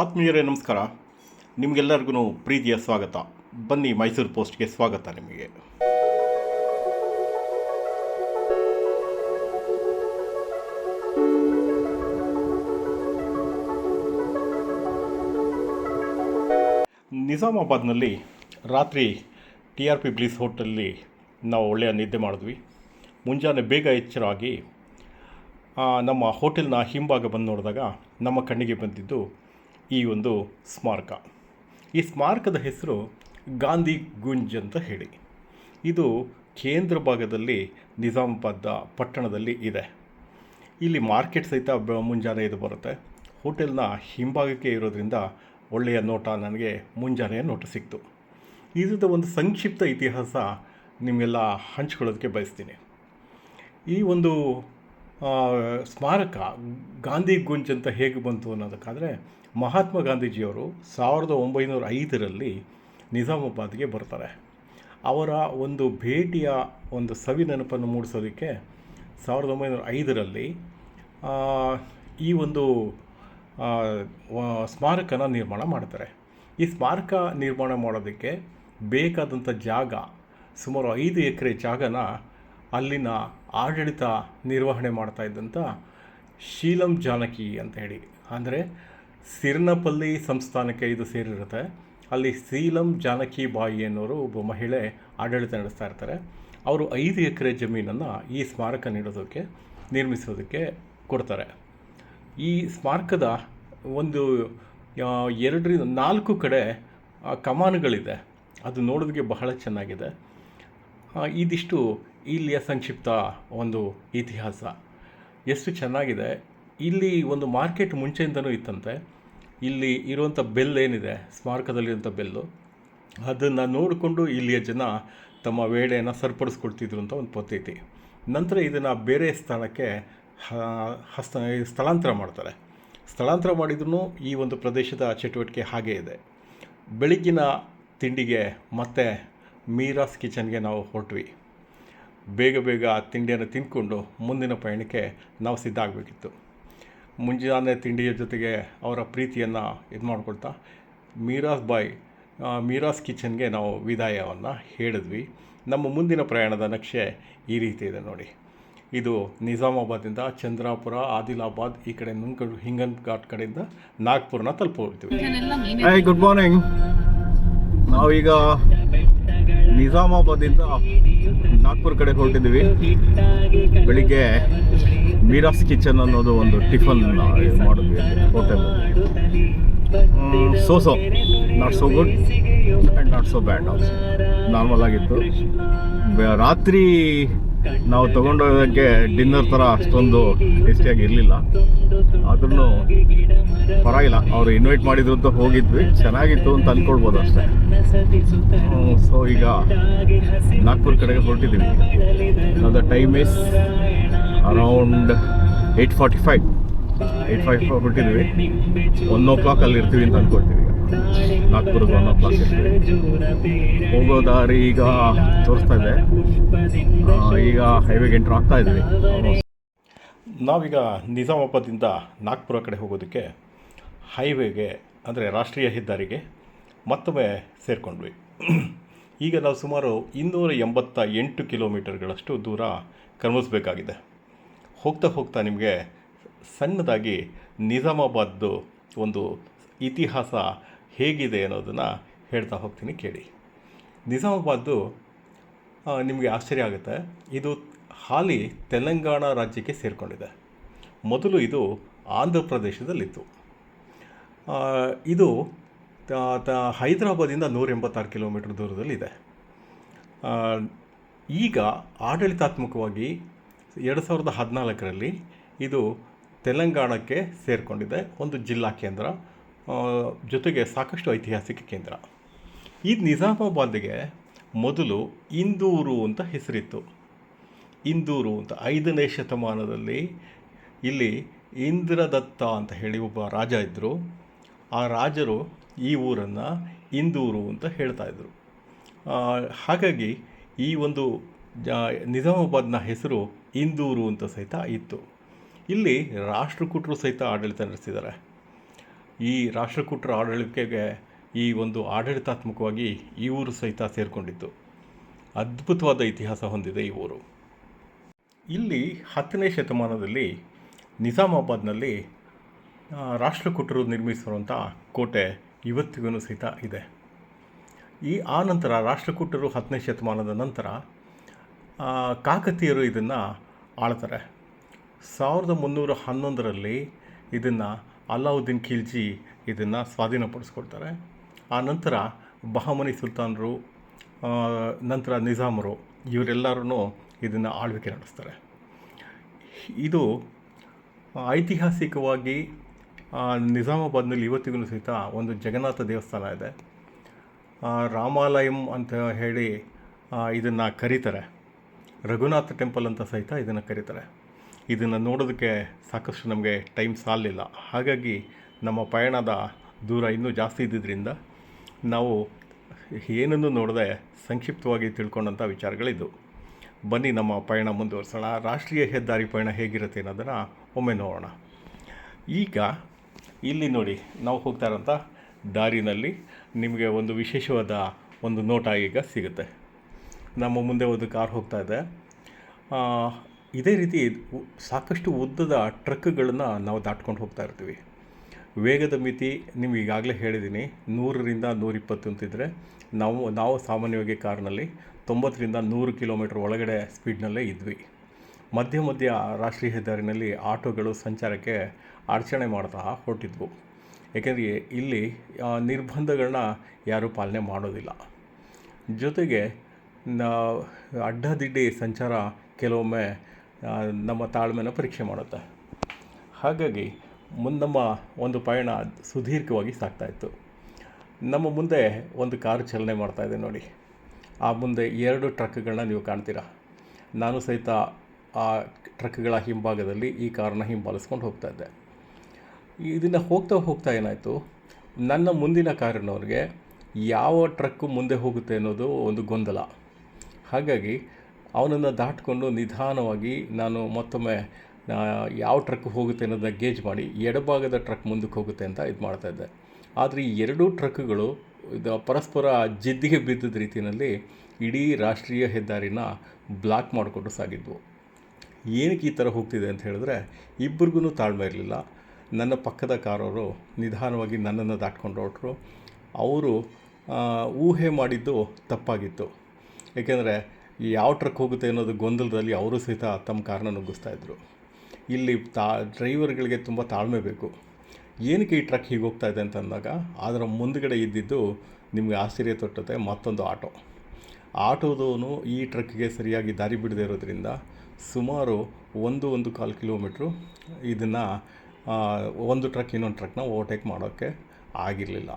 ಆತ್ಮೀಯರೇ, ನಮಸ್ಕಾರ. ನಿಮಗೆಲ್ಲರಿಗೂ ಪ್ರೀತಿಯ ಸ್ವಾಗತ. ಬನ್ನಿ ಮೈಸೂರು ಪೋಸ್ಟ್ಗೆ ಸ್ವಾಗತ ನಿಮಗೆ. ನಿಜಾಮಾಬಾದ್ನಲ್ಲಿ ರಾತ್ರಿ ಟಿ ಆರ್ ಪಿ ಬ್ಲೀಸ್ ಹೋಟೆಲಲ್ಲಿ ನಾವು ಒಳ್ಳೆಯ ನಿದ್ದೆ ಮಾಡಿದ್ವಿ. ಮುಂಜಾನೆ ಬೇಗ ಎಚ್ಚರಾಗಿ ನಮ್ಮ ಹೋಟೆಲ್ನ ಹಿಂಭಾಗ ಬಂದು ನೋಡಿದಾಗ ನಮ್ಮ ಕಣ್ಣಿಗೆ ಬಂದಿದ್ದು ಈ ಒಂದು ಸ್ಮಾರಕ. ಈ ಸ್ಮಾರಕದ ಹೆಸರು ಗಾಂಧಿ ಗುಂಜ್ ಅಂತ ಹೇಳಿ. ಇದು ಕೇಂದ್ರ ಭಾಗದಲ್ಲಿ ನಿಜಾಮಾಬಾದ್ ಪಟ್ಟಣದಲ್ಲಿ ಇದೆ. ಇಲ್ಲಿ ಮಾರ್ಕೆಟ್ ಸಹಿತ ಮುಂಜಾನೆ ಇದು ಬರುತ್ತೆ. ಹೋಟೆಲ್ನ ಹಿಂಭಾಗಕ್ಕೆ ಇರೋದ್ರಿಂದ ಒಳ್ಳೆಯ ನೋಟ ನನಗೆ ಮುಂಜಾನೆಯ ನೋಟ ಸಿಕ್ತು. ಇದರದ ಒಂದು ಸಂಕ್ಷಿಪ್ತ ಇತಿಹಾಸ ನಿಮಗೆಲ್ಲ ಹಂಚ್ಕೊಳ್ಳೋದಕ್ಕೆ ಬಯಸ್ತೀನಿ. ಈ ಒಂದು ಸ್ಮಾರಕ ಗಾಂಧಿ ಗುಂಜ್ ಅಂತ ಹೇಗೆ ಬಂತು ಅನ್ನೋದಕ್ಕಾದರೆ ಮಹಾತ್ಮ ಗಾಂಧೀಜಿಯವರು ಸಾವಿರದ ಒಂಬೈನೂರ ಐದರಲ್ಲಿ ನಿಜಾಮಾಬಾದ್ಗೆ ಬರ್ತಾರೆ. ಅವರ ಒಂದು ಭೇಟಿಯ ಒಂದು ಸವಿ ನೆನಪನ್ನು ಮೂಡಿಸೋದಕ್ಕೆ ಸಾವಿರದ ಒಂಬೈನೂರ ಐದರಲ್ಲಿ ಈ ಒಂದು ಸ್ಮಾರಕನ ನಿರ್ಮಾಣ ಮಾಡ್ತಾರೆ. ಈ ಸ್ಮಾರಕ ನಿರ್ಮಾಣ ಮಾಡೋದಕ್ಕೆ ಬೇಕಾದಂಥ ಜಾಗ, ಸುಮಾರು ಐದು ಎಕರೆ ಜಾಗನ ಅಲ್ಲಿನ ಆಡಳಿತ ನಿರ್ವಹಣೆ ಮಾಡ್ತಾ ಇದ್ದಂಥ ಶೀಲಂ ಜಾನಕಿ ಅಂತ ಹೇಳಿ. ಅಂದರೆ ಸಿರ್ನಪಲ್ಲಿ ಸಂಸ್ಥಾನಕ್ಕೆ ಇದು ಸೇರಿರುತ್ತೆ. ಅಲ್ಲಿ ಸೀಲಂ ಜಾನಕಿ ಬಾಯಿ ಅನ್ನೋರು ಒಬ್ಬ ಮಹಿಳೆ ಆಡಳಿತ ನಡೆಸ್ತಾ ಇರ್ತಾರೆ. ಅವರು ಐದು ಎಕರೆ ಜಮೀನನ್ನು ಈ ಸ್ಮಾರಕ ನೀಡೋದಕ್ಕೆ, ನಿರ್ಮಿಸೋದಕ್ಕೆ ಕೊಡ್ತಾರೆ. ಈ ಸ್ಮಾರಕದ ಒಂದು ಎರಡರಿಂದ ನಾಲ್ಕು ಕಡೆ ಕಮಾನುಗಳಿದೆ. ಅದು ನೋಡೋದಕ್ಕೆ ಬಹಳ ಚೆನ್ನಾಗಿದೆ. ಇದಿಷ್ಟು ಇಲ್ಲಿಯ ಸಂಕ್ಷಿಪ್ತ ಒಂದು ಇತಿಹಾಸ. ಎಷ್ಟು ಚೆನ್ನಾಗಿದೆ. ಇಲ್ಲಿ ಒಂದು ಮಾರ್ಕೆಟ್ ಮುಂಚೆಯಿಂದನೂ ಇತ್ತಂತೆ. ಇಲ್ಲಿ ಇರುವಂಥ ಬೆಲ್ ಏನಿದೆ, ಸ್ಮಾರಕದಲ್ಲಿರುವಂಥ ಬೆಲ್ಲು. ಅದನ್ನು ನೋಡಿಕೊಂಡು ಇಲ್ಲಿಯ ಜನ ತಮ್ಮ ವೇಳೆಯನ್ನು ಸರಿಪಡಿಸ್ಕೊಳ್ತಿದ್ರು ಅಂತ ಒಂದು ಪದ್ಧತಿ. ನಂತರ ಇದನ್ನು ಬೇರೆ ಸ್ಥಳಕ್ಕೆ ಹಸ್ತ, ಸ್ಥಳಾಂತರ ಮಾಡ್ತಾರೆ. ಸ್ಥಳಾಂತರ ಮಾಡಿದ್ರೂ ಈ ಒಂದು ಪ್ರದೇಶದ ಚಟುವಟಿಕೆ ಹಾಗೇ ಇದೆ. ಬೆಳಗ್ಗಿನ ತಿಂಡಿಗೆ ಮತ್ತೆ ಮೀರಾಸ್ ಕಿಚನ್ಗೆ ನಾವು ಹೊರಟ್ವಿ. ಬೇಗ ಬೇಗ ಆ ತಿಂಡಿಯನ್ನು ತಿಂದ್ಕೊಂಡು ಮುಂದಿನ ಪಯಣಕ್ಕೆ ನಾವು ಸಿದ್ಧ ಆಗಬೇಕಿತ್ತು ಮುಂಜಾನೆ ತಿಂಡಿಯ ಜೊತೆಗೆ ಅವರ ಪ್ರೀತಿಯನ್ನು ಇದು ಮಾಡಿಕೊಳ್ತಾ ಮೀರಾಸ್ ಬಾಯ್ ಮೀರಾಸ್ ಕಿಚನ್ಗೆ ನಾವು ವಿದಾಯವನ್ನು ಹೇಳಿದ್ವಿ. ನಮ್ಮ ಮುಂದಿನ ಪ್ರಯಾಣದ ನಕ್ಷೆ ಈ ರೀತಿ ಇದೆ ನೋಡಿ. ಇದು ನಿಜಾಮಾಬಾದಿಂದ ಚಂದ್ರಾಪುರ ಆದಿಲಾಬಾದ್ ಈ ಕಡೆ ನುಂಕಡು ಹಿಂಗನ್ ಘಾಟ್ ಕಡೆಯಿಂದ ನಾಗ್ಪುರ್ನ ತಲುಪೋಗ್ತೀವಿ. ಹಾಯ್ ಗುಡ್ ಮಾರ್ನಿಂಗ್ ನಾವೀಗ ನಿಜಾಮಾಬಾದಿಂದ ನಾಗ್ಪುರ್ ಕಡೆ ಹೊರಟಿದ್ದೀವಿ. ಬೆಳಿಗ್ಗೆ ಮೀರಾಸ್ ಕಿಚನ್ ಅನ್ನೋದು ಒಂದು ಟಿಫನ್ ಮಾಡಿದ್ವಿ, hotel. So so not so good and not so bad also normal ಆಗಿತ್ತು. ರಾತ್ರಿ ನಾವು ತೊಗೊಂಡೋಗೋದಕ್ಕೆ ಡಿನ್ನರ್ ಥರ ಅಷ್ಟೊಂದು ಟೇಸ್ಟಿಯಾಗಿ ಇರಲಿಲ್ಲ. ಆದ್ರೂ ಪರವಾಗಿಲ್ಲ, ಅವರು ಇನ್ವೈಟ್ ಮಾಡಿದ್ರು ಅಂತ ಹೋಗಿದ್ವಿ. ಚೆನ್ನಾಗಿತ್ತು ಅಂತ ಅಂದ್ಕೊಳ್ಬೋದು ಅಷ್ಟೇ. ಸೊ ಈಗ ನಾಗ್ಪುರ್ ಕಡೆಗೆ ಹೊರಟಿದ್ದೀವಿ the time is around eight forty five eight five ಹೊರಟಿದ್ದೀವಿ one o'clock ಅಲ್ಲಿ ಇರ್ತೀವಿ ಅಂತ ಅಂದ್ಕೊಳ್ತೀವಿ ಈಗ ಒಂದು ಇರ್ತೀವಿ ಹೋಗೋ ದಾರಿ ಈಗ ತೋರಿಸ್ತಾ ಇದೆ. ಈಗ ಹೈವೇಗೆ ಎಂಟ್ರ್ ಆಗ್ತಾ ಇದ್ದೀವಿ. ನಾವೀಗ ನಿಜಾಮಾಬಾದಿಂದ ನಾಗ್ಪುರ ಕಡೆ ಹೋಗೋದಕ್ಕೆ ಹೈವೇಗೆ ಅಂದರೆ ರಾಷ್ಟ್ರೀಯ ಹೆದ್ದಾರಿಗೆ ಮತ್ತೊಮ್ಮೆ ಸೇರಿಕೊಂಡ್ವಿ. ಈಗ ನಾವು ಸುಮಾರು ಇನ್ನೂರ ಎಂಬತ್ತ ಎಂಟು ಕಿಲೋಮೀಟರ್ಗಳಷ್ಟು ದೂರ ಕ್ರಮಿಸಬೇಕಾಗಿದೆ. ಹೋಗ್ತಾ ಹೋಗ್ತಾ ನಿಮಗೆ ಸಣ್ಣದಾಗಿ ನಿಜಾಮಾಬಾದ್ದು ಒಂದು ಇತಿಹಾಸ ಹೇಗಿದೆ ಅನ್ನೋದನ್ನು ಹೇಳ್ತಾ ಹೋಗ್ತೀನಿ ಕೇಳಿ. ನಿಜಾಮಾಬಾದ್ದು ನಿಮಗೆ ಆಶ್ಚರ್ಯ ಆಗುತ್ತೆ. ಇದು ಹಾಲಿ ತೆಲಂಗಾಣ ರಾಜ್ಯಕ್ಕೆ ಸೇರಿಕೊಂಡಿದೆ. ಮೊದಲು ಇದು ಆಂಧ್ರ ಪ್ರದೇಶದಲ್ಲಿತ್ತು. ಇದು ಹೈದರಾಬಾದಿಂದ ನೂರ ಎಂಬತ್ತಾರು ಕಿಲೋಮೀಟರ್ ದೂರದಲ್ಲಿದೆ. ಈಗ ಆಡಳಿತಾತ್ಮಕವಾಗಿ ಎರಡು ಸಾವಿರದ ಹದಿನಾಲ್ಕರಲ್ಲಿ ಇದು ತೆಲಂಗಾಣಕ್ಕೆ ಸೇರಿಕೊಂಡಿದೆ. ಒಂದು ಜಿಲ್ಲಾ ಕೇಂದ್ರ ಜೊತೆಗೆ ಸಾಕಷ್ಟು ಐತಿಹಾಸಿಕ ಕೇಂದ್ರ. ಈ ನಿಜಾಮಾಬಾದ್ಗೆ ಮೊದಲು ಇಂದೂರು ಅಂತ ಹೆಸರಿತ್ತು. ಇಂದೂರು ಅಂತ ಐದನೇ ಶತಮಾನದಲ್ಲಿ ಇಲ್ಲಿ ಇಂದ್ರದತ್ತ ಅಂತ ಹೇಳಿ ಒಬ್ಬ ರಾಜ ಇದ್ದರು ಆ ರಾಜರು ಈ ಊರನ್ನು ಇಂದೂರು ಅಂತ ಹೇಳ್ತಾ ಇದ್ದರು ಹಾಗಾಗಿ ಈ ಒಂದು ನಿಜಾಮಾಬಾದ್ನ ಹೆಸರು ಇಂದೂರು ಅಂತ ಸಹಿತ ಇತ್ತು. ಇಲ್ಲಿ ರಾಷ್ಟ್ರಕೂಟರು ಸಹಿತ ಆಡಳಿತ ನಡೆಸಿದ್ದಾರೆ. ಈ ರಾಷ್ಟ್ರಕೂಟರ ಆಡಳಿತಕ್ಕೆ ಈ ಒಂದು ಆಡಳಿತಾತ್ಮಕವಾಗಿ ಈ ಊರು ಸಹಿತ ಸೇರಿಕೊಂಡಿತ್ತು ಅದ್ಭುತವಾದ ಇತಿಹಾಸ ಹೊಂದಿದೆ ಈ ಊರು. ಇಲ್ಲಿ ಹತ್ತನೇ ಶತಮಾನದಲ್ಲಿ ನಿಜಾಮಾಬಾದ್ನಲ್ಲಿ ರಾಷ್ಟ್ರಕೂಟರು ನಿರ್ಮಿಸಿರುವಂಥ ಕೋಟೆ ಇವತ್ತಿಗೂ ಸಹಿತ ಇದೆ. ಈ, ಆ ನಂತರ ರಾಷ್ಟ್ರಕೂಟರು ಹತ್ತನೇ ಶತಮಾನದ ನಂತರ ಕಾಕತೀಯರು ಇದನ್ನು ಆಳ್ತಾರೆ. ಸಾವಿರದ ಮುನ್ನೂರ ಹನ್ನೊಂದರಲ್ಲಿ ಇದನ್ನು ಅಲಾವುದ್ದೀನ್ ಖಿಲ್ಜಿ ಇದನ್ನು ಸ್ವಾಧೀನಪಡಿಸ್ಕೊಳ್ತಾರೆ ಆ ನಂತರ ಬಹಮನಿ ಸುಲ್ತಾನರು ನಂತರ ನಿಜಾಮರು ಇವರೆಲ್ಲರೂ ಇದನ್ನು ಆಳ್ವಿಕೆ ನಡೆಸ್ತಾರೆ. ಇದು ಐತಿಹಾಸಿಕವಾಗಿ ನಿಜಾಮಾಬಾದ್ನಲ್ಲಿ ಇವತ್ತಿಗೂ ಸಹಿತ ಒಂದು ಜಗನ್ನಾಥ ದೇವಸ್ಥಾನ ಇದೆ. ರಾಮಾಲಯಂ ಅಂತ ಹೇಳಿ ಇದನ್ನು ಕರೀತಾರೆ. ರಘುನಾಥ ಟೆಂಪಲ್ ಅಂತ ಸಹಿತ ಇದನ್ನು ಕರೀತಾರೆ. ಇದನ್ನು ನೋಡೋದಕ್ಕೆ ಸಾಕಷ್ಟು ನಮಗೆ ಟೈಮ್ ಸಾಲಿಲ್ಲ. ಹಾಗಾಗಿ ನಮ್ಮ ಪಯಣದ ದೂರ ಇನ್ನೂ ಜಾಸ್ತಿ ಇದ್ದಿದ್ದರಿಂದ ನಾವು ಏನನ್ನು ನೋಡದೆ ಸಂಕ್ಷಿಪ್ತವಾಗಿ ತಿಳ್ಕೊಂಡಂಥ ವಿಚಾರಗಳಿದ್ದು. ಬನ್ನಿ ನಮ್ಮ ಪಯಣ ಮುಂದುವರಿಸೋಣ. ರಾಷ್ಟ್ರೀಯ ಹೆದ್ದಾರಿ ಪಯಣ ಹೇಗಿರುತ್ತೆ ಅನ್ನೋದನ್ನು ಒಮ್ಮೆ ನೋಡೋಣ. ಈಗ ಇಲ್ಲಿ ನೋಡಿ, ನಾವು ಹೋಗ್ತಾ ಇರೋಂಥ ದಾರಿನಲ್ಲಿ ನಿಮಗೆ ಒಂದು ವಿಶೇಷವಾದ ಒಂದು ನೋಟ ಈಗ ಸಿಗುತ್ತೆ. ನಮ್ಮ ಮುಂದೆ ಒಂದು ಕಾರ್ ಹೋಗ್ತಾ ಇದೆ. ಇದೇ ರೀತಿ ಸಾಕಷ್ಟು ಉದ್ದದ ಟ್ರಕ್ಗಳನ್ನು ನಾವು ದಾಟ್ಕೊಂಡು ಹೋಗ್ತಾ ಇರ್ತೀವಿ. ವೇಗದ ಮಿತಿ ನಿಮ್ಗೆ ಈಗಾಗಲೇ ಹೇಳಿದ್ದೀನಿ. ನೂರರಿಂದ ನೂರಿಪ್ಪತ್ತು ಅಂತಿದ್ರೆ ನಾವು ನಾವು ಸಾಮಾನ್ಯವಾಗಿ ಕಾರ್ನಲ್ಲಿ ತೊಂಬತ್ತರಿಂದ ನೂರು ಕಿಲೋಮೀಟ್ರ್ ಒಳಗಡೆ ಸ್ಪೀಡ್ನಲ್ಲೇ ಇದ್ವಿ. ಮಧ್ಯ ಮಧ್ಯ ರಾಷ್ಟ್ರೀಯ ಹೆದ್ದಾರಿನಲ್ಲಿ ಆಟೋಗಳು ಸಂಚಾರಕ್ಕೆ ಅಡಚಣೆ ಮಾಡ್ತಾ ಹೊರಟಿದ್ವು. ಏಕೆಂದರೆ ಇಲ್ಲಿ ನಿರ್ಬಂಧಗಳನ್ನ ಯಾರೂ ಪಾಲನೆ ಮಾಡೋದಿಲ್ಲ. ಜೊತೆಗೆ ಅಡ್ಡದಿಡ್ಡಿ ಸಂಚಾರ ಕೆಲವೊಮ್ಮೆ ನಮ್ಮ ತಾಳ್ಮೆನ ಪರೀಕ್ಷೆ ಮಾಡುತ್ತೆ. ಹಾಗಾಗಿ ಮುಂದೆ ನಮ್ಮ ಒಂದು ಪಯಣ ಸುದೀರ್ಘವಾಗಿ ಸಾಗ್ತಾಯಿತ್ತು ನಮ್ಮ ಮುಂದೆ ಒಂದು ಕಾರು ಚಲನೆ ಮಾಡ್ತಾ ಇದೆ ನೋಡಿ. ಆ ಮುಂದೆ ಎರಡು ಟ್ರಕ್ಗಳನ್ನ ನೀವು ಕಾಣ್ತೀರಾ. ನಾನು ಸಹಿತ ಆ ಟ್ರಕ್ಗಳ ಹಿಂಭಾಗದಲ್ಲಿ ಈ ಕಾರನ್ನ ಹಿಂಬಾಲಿಸ್ಕೊಂಡು ಹೋಗ್ತಾ ಇದ್ದೆ. ಇದನ್ನು ಹೋಗ್ತಾ ಹೋಗ್ತಾ ಏನಾಯಿತು, ನನ್ನ ಮುಂದಿನ ಕಾರಿನವ್ರಿಗೆ ಯಾವ ಟ್ರಕ್ಕು ಮುಂದೆ ಹೋಗುತ್ತೆ ಅನ್ನೋದು ಒಂದು ಗೊಂದಲ. ಹಾಗಾಗಿ ಅವನನ್ನು ದಾಟಿಕೊಂಡು ನಿಧಾನವಾಗಿ ನಾನು ಮತ್ತೊಮ್ಮೆ ಯಾವ ಟ್ರಕ್ ಹೋಗುತ್ತೆ ಅನ್ನೋದನ್ನ ಗೇಜ್ ಮಾಡಿ ಎಡಭಾಗದ ಟ್ರಕ್ ಮುಂದಕ್ಕೆ ಹೋಗುತ್ತೆ ಅಂತ ಇದು ಮಾಡ್ತಾಯಿದ್ದೆ ಆದರೆ ಈ ಎರಡೂ ಟ್ರಕ್ಗಳು ಇದು ಪರಸ್ಪರ ಜಿದ್ದಿಗೆ ಬಿದ್ದಿದ್ದ ರೀತಿಯಲ್ಲಿ ಇಡೀ ರಾಷ್ಟ್ರೀಯ ಹೆದ್ದಾರಿನ ಬ್ಲಾಕ್ ಮಾಡಿಕೊಂಡು ಸಾಗಿದ್ವು. ಏನಕ್ಕೆ ಈ ಥರ ಹೋಗ್ತಿದೆ ಅಂತ ಹೇಳಿದ್ರೆ ಇಬ್ಬರಿಗೂ ತಾಳ್ಮೆ ಇರಲಿಲ್ಲ. ನನ್ನ ಪಕ್ಕದ ಕಾರವರು ನಿಧಾನವಾಗಿ ನನ್ನನ್ನು ದಾಟ್ಕೊಂಡು ಹೊರಟ್ರು. ಅವರು ಊಹೆ ಮಾಡಿದ್ದು ತಪ್ಪಾಗಿತ್ತು. ಏಕೆಂದರೆ ಯಾವ ಟ್ರಕ್ ಹೋಗುತ್ತೆ ಅನ್ನೋದು ಗೊಂದಲದಲ್ಲಿ ಅವರು ಸಹಿತ ತಮ್ಮ ಕಾರನ್ನ ನುಗ್ಗಿಸ್ತಾ ಇದ್ದರು ಇಲ್ಲಿ ತಾ, ಡ್ರೈವರ್ಗಳಿಗೆ ತುಂಬ ತಾಳ್ಮೆ ಬೇಕು. ಏನಕ್ಕೆ ಈ ಟ್ರಕ್ ಹೀಗೆ ಹೋಗ್ತಾ ಇದೆ ಅಂತ ಅಂದಾಗ ಅದರ ಮುಂದುಗಡೆ ಇದ್ದಿದ್ದು ನಿಮಗೆ ಆಶ್ಚರ್ಯ ತೊಟ್ಟತೆ ಮತ್ತೊಂದು ಆಟೋ. ಆಟೋದವನು ಈ ಟ್ರಕ್ಗೆ ಸರಿಯಾಗಿ ದಾರಿ ಬಿಡದೇ ಇರೋದ್ರಿಂದ ಸುಮಾರು ಒಂದು ಒಂದು ಕಾಲು ಕಿಲೋಮೀಟ್ರು ಇದನ್ನು ಒಂದು ಟ್ರಕ್ ಇನ್ನೊಂದು ಟ್ರಕ್ನ ಓವರ್ಟೇಕ್ ಮಾಡೋಕ್ಕೆ ಆಗಿರಲಿಲ್ಲ.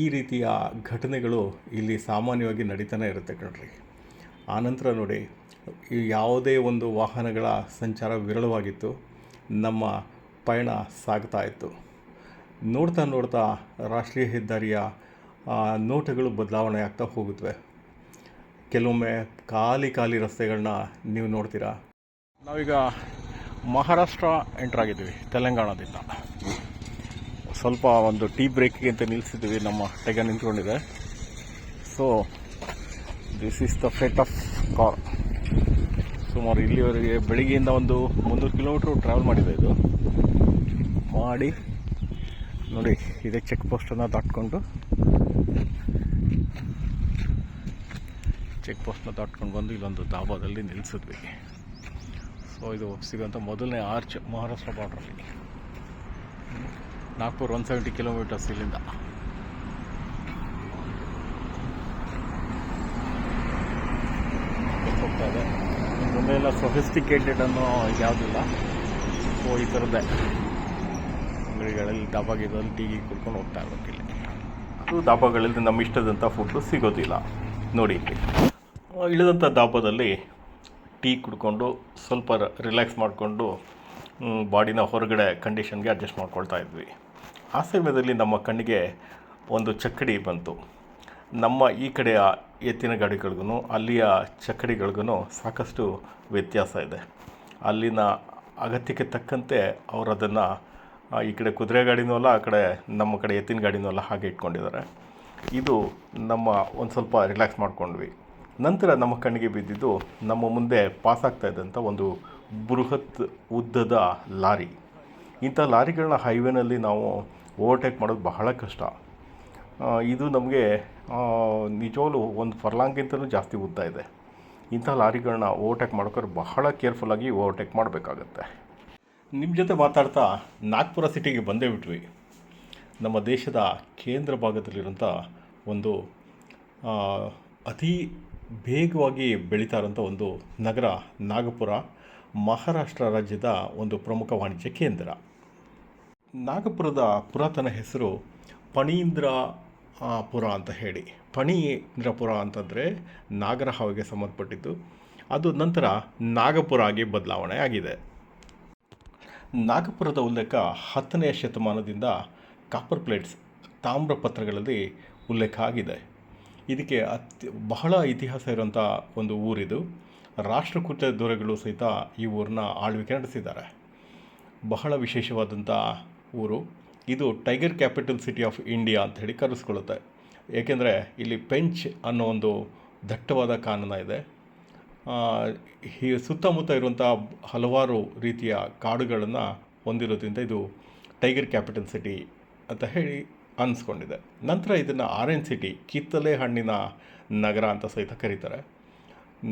ಈ ರೀತಿಯ ಘಟನೆಗಳು ಇಲ್ಲಿ ಸಾಮಾನ್ಯವಾಗಿ ನಡೀತಾನೆ ಇರುತ್ತೆ ಕಣ್ರಿ. ಆನಂತರ ನೋಡಿ ಯಾವುದೇ ಒಂದು ವಾಹನಗಳ ಸಂಚಾರ ವಿರಳವಾಗಿತ್ತು. ನಮ್ಮ ಪಯಣ ಸಾಗ್ತಾ ಇತ್ತು. ನೋಡ್ತಾ ನೋಡ್ತಾ ರಾಷ್ಟ್ರೀಯ ಹೆದ್ದಾರಿಯ ನೋಟಗಳು ಬದಲಾವಣೆ ಆಗ್ತಾ ಹೋಗುತ್ತವೆ. ಕೆಲವೊಮ್ಮೆ ಖಾಲಿ ಖಾಲಿ ರಸ್ತೆಗಳನ್ನ ನೀವು ನೋಡ್ತೀರಾ? ನಾವೀಗ ಮಹಾರಾಷ್ಟ್ರ ಎಂಟರ್ ಆಗಿದ್ದೀವಿ, ತೆಲಂಗಾಣದಿಂದ. ಸ್ವಲ್ಪ ಒಂದು ಟೀ ಬ್ರೇಕ್ಗೆ ಅಂತ ನಿಲ್ಲಿಸಿದ್ವಿ ನಮ್ಮ ಟೈಗ ನಿಂತ್ಕೊಂಡಿದೆ. So this is the fate of car ಸುಮಾರು ಇಲ್ಲಿವರೆಗೆ ಬೆಳಿಗ್ಗೆಯಿಂದ ಒಂದು ಮುನ್ನೂರು ಕಿಲೋಮೀಟ್ರ್ ಟ್ರಾವೆಲ್ ಮಾಡಿದೆ ಇದು. ಮಾಡಿ, ನೋಡಿ, ಇದೇ ಚೆಕ್ ಪೋಸ್ಟನ್ನು ದಾಟ್ಕೊಂಡು. ಚೆಕ್ ಪೋಸ್ಟ್ನ ದಾಟ್ಕೊಂಡು ಬಂದು ಇಲ್ಲೊಂದು ದಾಬಾದಲ್ಲಿ ನಿಲ್ಲಿಸಿದ್ವಿ ಸೊ ಇದು ಸಿಗೋಂಥ ಮೊದಲನೇ ಆರ್ಚ್ ಮಹಾರಾಷ್ಟ್ರ ಬಾರ್ಡ್ರಲ್ಲಿ ನಾಗ್ಪುರ್ ಒನ್ ಸೆವೆಂಟಿ ಕಿಲೋಮೀಟರ್ಸ್ ಇಲ್ಲಿಂದ. ಮುಂದೆ ಎಲ್ಲ ಸೊಫಿಸ್ಟಿಕೇಟೆಡ್ ಅನ್ನೋ ಯಾವುದಿಲ್ಲ ಸೊ ಈ ಥರದ್ದೇ ಅಂಗಡಿಗಳಲ್ಲಿ ಡಾಬಾಗಿದ್ದಲ್ಲಿ ಟೀ ಕುಡ್ಕೊಂಡು ಹೋಗ್ತಾ ಇರ್ಬೇಕು ಇಲ್ಲಿ. ಅದು ಡಾಬಾಗಳಲ್ಲಿ ನಮ್ಮ ಇಷ್ಟದಂಥ ಫುಡ್ಡು ಸಿಗೋದಿಲ್ಲ. ನೋಡಿ ಇಳಿದಂಥ ಡಾಬಾದಲ್ಲಿ ಟೀ ಕುಡ್ಕೊಂಡು ಸ್ವಲ್ಪ ರಿಲ್ಯಾಕ್ಸ್ ಮಾಡಿಕೊಂಡು ಬಾಡಿನ ಹೊರಗಡೆ ಕಂಡೀಷನ್ಗೆ ಅಡ್ಜಸ್ಟ್ ಮಾಡ್ಕೊಳ್ತಾ ಇದ್ವಿ. ಆ ಸಮಯದಲ್ಲಿ ನಮ್ಮ ಕಣ್ಣಿಗೆ ಒಂದು ಚಕ್ಕಡಿ ಬಂತು. ನಮ್ಮ ಈ ಕಡೆಯ ಎತ್ತಿನ ಗಾಡಿಗಳಿಗೂ, ಅಲ್ಲಿಯ ಚಕ್ಕಡಿಗಳಿಗೂ ಸಾಕಷ್ಟು ವ್ಯತ್ಯಾಸ ಇದೆ. ಅಲ್ಲಿನ ಅಗತ್ಯಕ್ಕೆ ತಕ್ಕಂತೆ ಅವರು ಅದನ್ನು ಈ ಕಡೆ ಕುದುರೆ ಗಾಡಿನೂ ಅಲ್ಲ, ಆ ಕಡೆ ನಮ್ಮ ಕಡೆ ಎತ್ತಿನ ಗಾಡಿನೂ ಅಲ್ಲ, ಹಾಗೆ ಇಟ್ಕೊಂಡಿದ್ದಾರೆ. ಇದು ನಮ್ಮ ಒಂದು ಸ್ವಲ್ಪ ರಿಲ್ಯಾಕ್ಸ್ ಮಾಡ್ಕೊಂಡ್ವಿ. ನಂತರ ನಮ್ಮ ಕಣ್ಣಿಗೆ ಬಿದ್ದಿದ್ದು, ನಮ್ಮ ಮುಂದೆ ಪಾಸ್ ಆಗ್ತಾ ಇದ್ದಂಥ ಒಂದು ಬೃಹತ್ ಉದ್ದದ ಲಾರಿ. ಇಂಥ ಲಾರಿಗಳನ್ನ ಹೈವೇನಲ್ಲಿ ನಾವು ಓವರ್ಟೇಕ್ ಮಾಡೋದು ಬಹಳ ಕಷ್ಟ. ಇದು ನಮಗೆ ನಿಜವಾಗ್ಲೂ ಒಂದು ಫರ್ಲಾಂಗ್ಗಿಂತಲೂ ಜಾಸ್ತಿ ಉದ್ದ ಇದೆ. ಇಂಥ ಲಾರಿಗಳನ್ನ ಓವರ್ಟೇಕ್ ಮಾಡೋಕ್ಕಾದ್ರೆ ಬಹಳ ಕೇರ್ಫುಲ್ಲಾಗಿ ಓವರ್ಟೇಕ್ ಮಾಡಬೇಕಾಗತ್ತೆ. ನಿಮ್ಮ ಜೊತೆ ಮಾತಾಡ್ತಾ ನಾಗ್ಪುರ ಸಿಟಿಗೆ ಬಂದೇ ಬಿಟ್ವಿ. ನಮ್ಮ ದೇಶದ ಕೇಂದ್ರ ಭಾಗದಲ್ಲಿರುವಂಥ ಒಂದು ಅತಿ ಬೇಗವಾಗಿ ಬೆಳೀತಾ ಇರೋಂಥ ಒಂದು ನಗರ ನಾಗಪುರ, ಮಹಾರಾಷ್ಟ್ರ ರಾಜ್ಯದ ಒಂದು ಪ್ರಮುಖ ವಾಣಿಜ್ಯ ಕೇಂದ್ರ. ನಾಗಪುರದ ಪುರಾತನ ಹೆಸರು ಪಣೀಂದ್ರ ಪುರ ಅಂತ ಹೇಳಿ. ಪಣೀಂದ್ರಪುರ ಅಂತಂದರೆ ನಾಗರ ಹಾವಿಗೆ ಸಂಬಂಧಪಟ್ಟಿದ್ದು. ಅದು ನಂತರ ನಾಗಪುರ ಆಗಿ ಬದಲಾವಣೆ ಆಗಿದೆ. ನಾಗಪುರದ ಉಲ್ಲೇಖ ಹತ್ತನೆಯ ಶತಮಾನದಿಂದ ಕಾಪರ್ ಪ್ಲೇಟ್ಸ್ ತಾಮ್ರ ಪತ್ರಗಳಲ್ಲಿ ಉಲ್ಲೇಖ ಆಗಿದೆ. ಇದಕ್ಕೆ ಅತ್ಯ, ಬಹಳ ಇತಿಹಾಸ ಇರುವಂಥ ಒಂದು ಊರಿದು. ರಾಷ್ಟ್ರಕೂಟ ದೊರೆಗಳು ಸಹಿತ ಈ ಊರನ್ನ ಆಳ್ವಿಕೆ ನಡೆಸಿದ್ದಾರೆ. ಬಹಳ ವಿಶೇಷವಾದಂಥ ಊರು. ಇದು tiger capital city of India ಅಂತ ಹೇಳಿ ಕರೆಸ್ಕೊಳ್ಳುತ್ತೆ. ಏಕೆಂದರೆ ಇಲ್ಲಿ ಪೆಂಚ್ ಅನ್ನೋ ಒಂದು ದಟ್ಟವಾದ ಕಾನನ ಇದೆ. ಈ ಸುತ್ತಮುತ್ತ ಇರುವಂಥ ಹಲವಾರು ರೀತಿಯ ಕಾಡುಗಳನ್ನು ಹೊಂದಿರೋದ್ರಿಂದ ಇದು ಟೈಗರ್ ಕ್ಯಾಪಿಟಲ್ ಸಿಟಿ ಅಂತ ಹೇಳಿ ಅನ್ನಿಸ್ಕೊಂಡಿದೆ ನಂತರ ಇದನ್ನು ಆರೆಂಜ್ ಸಿಟಿ, ಕಿತ್ತಲೆ ಹಣ್ಣಿನ ನಗರ ಅಂತ ಸಹಿತ ಕರೀತಾರೆ.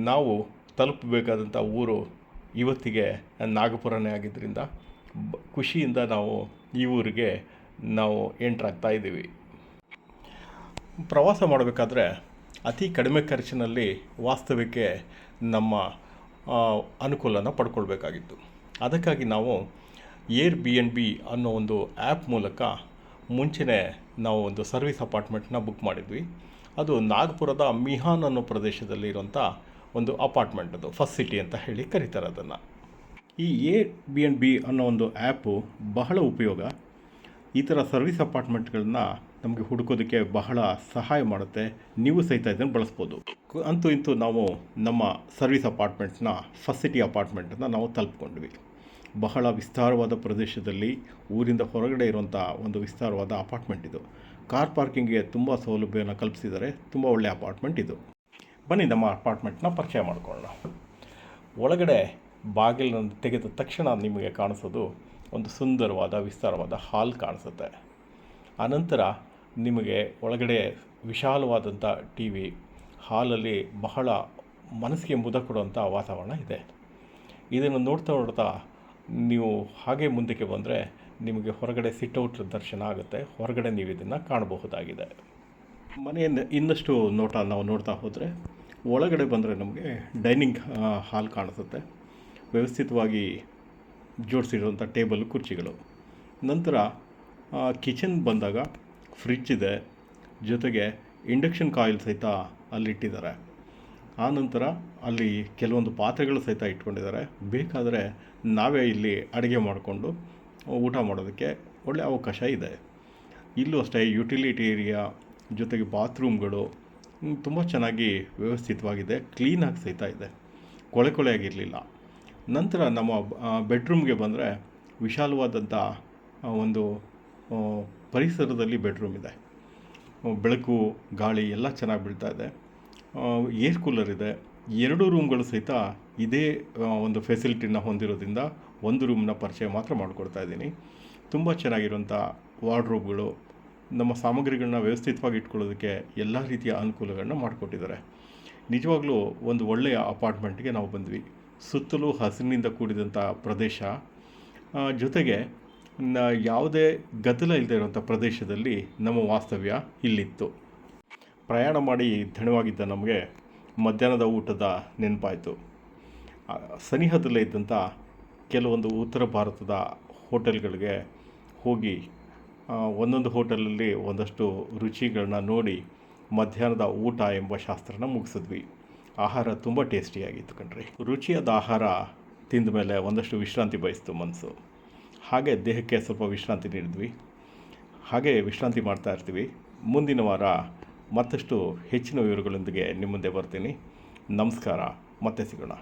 ನಾವು ತಲುಪಬೇಕಾದಂಥ ಊರು ಇವತ್ತಿಗೆ ನಾಗಪುರನೇ ಆಗಿದ್ದರಿಂದ ಖುಷಿಯಿಂದ ನಾವು ಈ ಊರಿಗೆ ನಾವು ಎಂಟ್ರಾಗ್ತಾ ಇದ್ದೀವಿ. ಪ್ರವಾಸ ಮಾಡಬೇಕಾದ್ರೆ ಅತಿ ಕಡಿಮೆ ಖರ್ಚಿನಲ್ಲಿ ವಾಸ್ತವ್ಯಕ್ಕೆ ನಮ್ಮ ಅನುಕೂಲನ ಪಡ್ಕೊಳ್ಬೇಕಾಗಿತ್ತು. ಅದಕ್ಕಾಗಿ ನಾವು ಏರ್ ಬಿ ಎನ್ ಬಿ ಅನ್ನೋ ಒಂದು ಆ್ಯಪ್ ಮೂಲಕ ಮುಂಚೆನೇ ನಾವು ಒಂದು ಸರ್ವಿಸ್ ಅಪಾರ್ಟ್ಮೆಂಟ್ನ ಬುಕ್ ಮಾಡಿದ್ವಿ. ಅದು ನಾಗ್ಪುರದ ಮಿಹಾನ್ ಅನ್ನೋ ಪ್ರದೇಶದಲ್ಲಿ ಇರುವಂಥ ಒಂದು ಅಪಾರ್ಟ್ಮೆಂಟ್ ಅದು, ಫಸ್ಟ್ ಸಿಟಿ ಅಂತ ಹೇಳಿ ಕರೀತಾರೆ ಅದನ್ನು. ಈ ಎ ಬಿ ಎನ್ ಬಿ ಅನ್ನೋ ಒಂದು ಆ್ಯಪು ಬಹಳ ಉಪಯೋಗ. ಈ ಥರ ಸರ್ವಿಸ್ ಅಪಾರ್ಟ್ಮೆಂಟ್ಗಳನ್ನ ನಮಗೆ ಹುಡುಕೋದಕ್ಕೆ ಬಹಳ ಸಹಾಯ ಮಾಡುತ್ತೆ. ನೀವು ಸಹಿತ ಇದನ್ನು ಬಳಸ್ಬೋದು. ಅಂತೂ ಇಂತೂ ನಾವು ನಮ್ಮ ಸರ್ವಿಸ್ ಅಪಾರ್ಟ್ಮೆಂಟ್ನ ಫಸ್ಟ್ ಸಿಟಿ ಅಪಾರ್ಟ್ಮೆಂಟನ್ನು ನಾವು ತಲುಪ್ಕೊಂಡ್ವಿ. ಬಹಳ ವಿಸ್ತಾರವಾದ ಪ್ರದೇಶದಲ್ಲಿ ಊರಿಂದ ಹೊರಗಡೆ ಇರುವಂಥ ಒಂದು ವಿಸ್ತಾರವಾದ ಅಪಾರ್ಟ್ಮೆಂಟ್ ಇದು. ಕಾರ್ ಪಾರ್ಕಿಂಗ್ಗೆ ತುಂಬ ಸೌಲಭ್ಯವನ್ನು ಕಲ್ಪಿಸಿದರೆ ತುಂಬ ಒಳ್ಳೆಯ ಅಪಾರ್ಟ್ಮೆಂಟ್ ಇದು. ಬನ್ನಿ, ನಮ್ಮ ಅಪಾರ್ಟ್ಮೆಂಟ್ನ ಪರಿಚಯ ಮಾಡಿಕೊಳ್ಳೋಣ. ಒಳಗಡೆ ಬಾಗಿಲನ್ನು ತೆಗೆದ ತಕ್ಷಣ ನಿಮಗೆ ಕಾಣಿಸೋದು ಒಂದು ಸುಂದರವಾದ, ವಿಸ್ತಾರವಾದ ಹಾಲ್ ಕಾಣಿಸುತ್ತೆ. ಆನಂತರ ನಿಮಗೆ ಒಳಗಡೆ ವಿಶಾಲವಾದಂಥ ಟಿ ವಿ ಹಾಲಲ್ಲಿ ಬಹಳ ಮನಸ್ಸಿಗೆ ಮುದ ಕೊಡುವಂಥ ವಾತಾವರಣ ಇದೆ. ಇದನ್ನು ನೋಡ್ತಾ ನೋಡ್ತಾ ನೀವು ಹಾಗೆ ಮುಂದಕ್ಕೆ ಬಂದರೆ ನಿಮಗೆ ಹೊರಗಡೆ ಸಿಟ್ಔಟ್ ದರ್ಶನ ಆಗುತ್ತೆ. ಹೊರಗಡೆ ನೀವು ಇದನ್ನು ಕಾಣಬಹುದಾಗಿದೆ. ಮನೆಯನ್ನು ಇನ್ನಷ್ಟು ನೋಟ ನಾವು ನೋಡ್ತಾ ಹೋದರೆ ಒಳಗಡೆ ಬಂದರೆ ನಮಗೆ ಡೈನಿಂಗ್ ಹಾಲ್ ಕಾಣಿಸುತ್ತೆ. ವ್ಯವಸ್ಥಿತವಾಗಿ ಜೋಡಿಸಿರುವಂಥ ಟೇಬಲ್ ಕುರ್ಚಿಗಳು. ನಂತರ ಕಿಚನ್ ಬಂದಾಗ ಫ್ರಿಜ್ ಇದೆ. ಜೊತೆಗೆ ಇಂಡಕ್ಷನ್ ಕಾಯಿಲ್ ಸಹಿತ ಅಲ್ಲಿಟ್ಟಿದ್ದಾರೆ. ಆನಂತರ ಅಲ್ಲಿ ಕೆಲವೊಂದು ಪಾತ್ರೆಗಳು ಸಹಿತ ಇಟ್ಕೊಂಡಿದ್ದಾರೆ. ಬೇಕಾದರೆ ನಾವೇ ಇಲ್ಲಿ ಅಡುಗೆ ಮಾಡಿಕೊಂಡು, ಊಟ ಮಾಡೋದಕ್ಕೆ ಒಳ್ಳೆಯ ಅವಕಾಶ ಇದೆ. ಇಲ್ಲೂ ಅಷ್ಟೇ ಯುಟಿಲಿಟಿ ಏರಿಯಾ ಜೊತೆಗೆ ಬಾತ್ರೂಮ್ಗಳು ತುಂಬ ಚೆನ್ನಾಗಿ ವ್ಯವಸ್ಥಿತವಾಗಿದೆ. ಕ್ಲೀನಾಗಿ ಸಹಿತ ಇದೆ. ಕೊಳೆ ಕೊಳೆಯಾಗಿರಲಿಲ್ಲ. ನಂತರ ನಮ್ಮ ಬೆಡ್ರೂಮ್ಗೆ ಬಂದರೆ ವಿಶಾಲವಾದಂಥ ಒಂದು ಪರಿಸರದಲ್ಲಿ ಬೆಡ್ರೂಮ್ ಇದೆ. ಬೆಳಕು, ಗಾಳಿ ಎಲ್ಲ ಚೆನ್ನಾಗಿ ಬೀಳ್ತಾ ಇದೆ. ಏರ್ ಕೂಲರ್ ಇದೆ. ಎರಡು ರೂಮ್ಗಳು ಸಹಿತ ಇದೇ ಒಂದು ಫೆಸಿಲಿಟಿನ ಹೊಂದಿರೋದ್ರಿಂದ ಒಂದು ರೂಮ್ನ ಪರಿಚಯ ಮಾತ್ರ ಮಾಡಿಕೊಡ್ತಾ ಇದ್ದೀನಿ. ತುಂಬ ಚೆನ್ನಾಗಿರುವಂಥ ವಾರ್ಡ್ರೋಬ್ಗಳು ನಮ್ಮ ಸಾಮಗ್ರಿಗಳನ್ನ ವ್ಯವಸ್ಥಿತವಾಗಿ ಇಟ್ಕೊಳ್ಳೋದಕ್ಕೆ ಎಲ್ಲ ರೀತಿಯ ಅನುಕೂಲಗಳನ್ನ ಮಾಡಿಕೊಟ್ಟಿದ್ದಾರೆ. ನಿಜವಾಗ್ಲೂ ಒಂದು ಒಳ್ಳೆಯ ಅಪಾರ್ಟ್ಮೆಂಟ್ಗೆ ನಾವು ಬಂದ್ವಿ. ಸುತ್ತಲೂ ಹಸಿರಿನಿಂದ ಕೂಡಿದಂಥ ಪ್ರದೇಶ. ಜೊತೆಗೆ ಯಾವುದೇ ಗದ್ದಲ ಇಲ್ಲದೆ ಇರುವಂಥ ಪ್ರದೇಶದಲ್ಲಿ ನಮ್ಮ ವಾಸ್ತವ್ಯ ಇಲ್ಲಿತ್ತು. ಪ್ರಯಾಣ ಮಾಡಿ ದಣವಾಗಿದ್ದ ನಮಗೆ ಮಧ್ಯಾಹ್ನದ ಊಟದ ನೆನಪಾಯಿತು. ಸನಿಹದಲ್ಲೇ ಇದ್ದಂಥ ಕೆಲವೊಂದು ಉತ್ತರ ಭಾರತದ ಹೋಟೆಲ್ಗಳಿಗೆ ಹೋಗಿ ಒಂದೊಂದು ಹೋಟೆಲಲ್ಲಿ ಒಂದಷ್ಟು ರುಚಿಗಳನ್ನ ನೋಡಿ ಮಧ್ಯಾಹ್ನದ ಊಟ ಎಂಬ ಶಾಸ್ತ್ರನ ಮುಗಿಸಿದ್ವಿ. ಆಹಾರ ತುಂಬ ಟೇಸ್ಟಿಯಾಗಿತ್ತು ಕಣ್ರಿ. ರುಚಿಯಾದ ಆಹಾರ ತಿಂದ ಮೇಲೆ ಒಂದಷ್ಟು ವಿಶ್ರಾಂತಿ ಬಯಸ್ತು ಮನಸ್ಸು ಹಾಗೆ ದೇಹಕ್ಕೆ ಸ್ವಲ್ಪ ವಿಶ್ರಾಂತಿ ನೀಡಿದ್ವಿ. ಹಾಗೆ ವಿಶ್ರಾಂತಿ ಮಾಡ್ತಾ ಇರ್ತೀವಿ. ಮುಂದಿನ ವಾರ ಮತ್ತಷ್ಟು ಹೆಚ್ಚಿನ ವಿವರಗಳೊಂದಿಗೆ ನಿಮ್ಮ ಮುಂದೆ ಬರ್ತೀನಿ. ನಮಸ್ಕಾರ. ಮತ್ತೆ ಸಿಗೋಣ.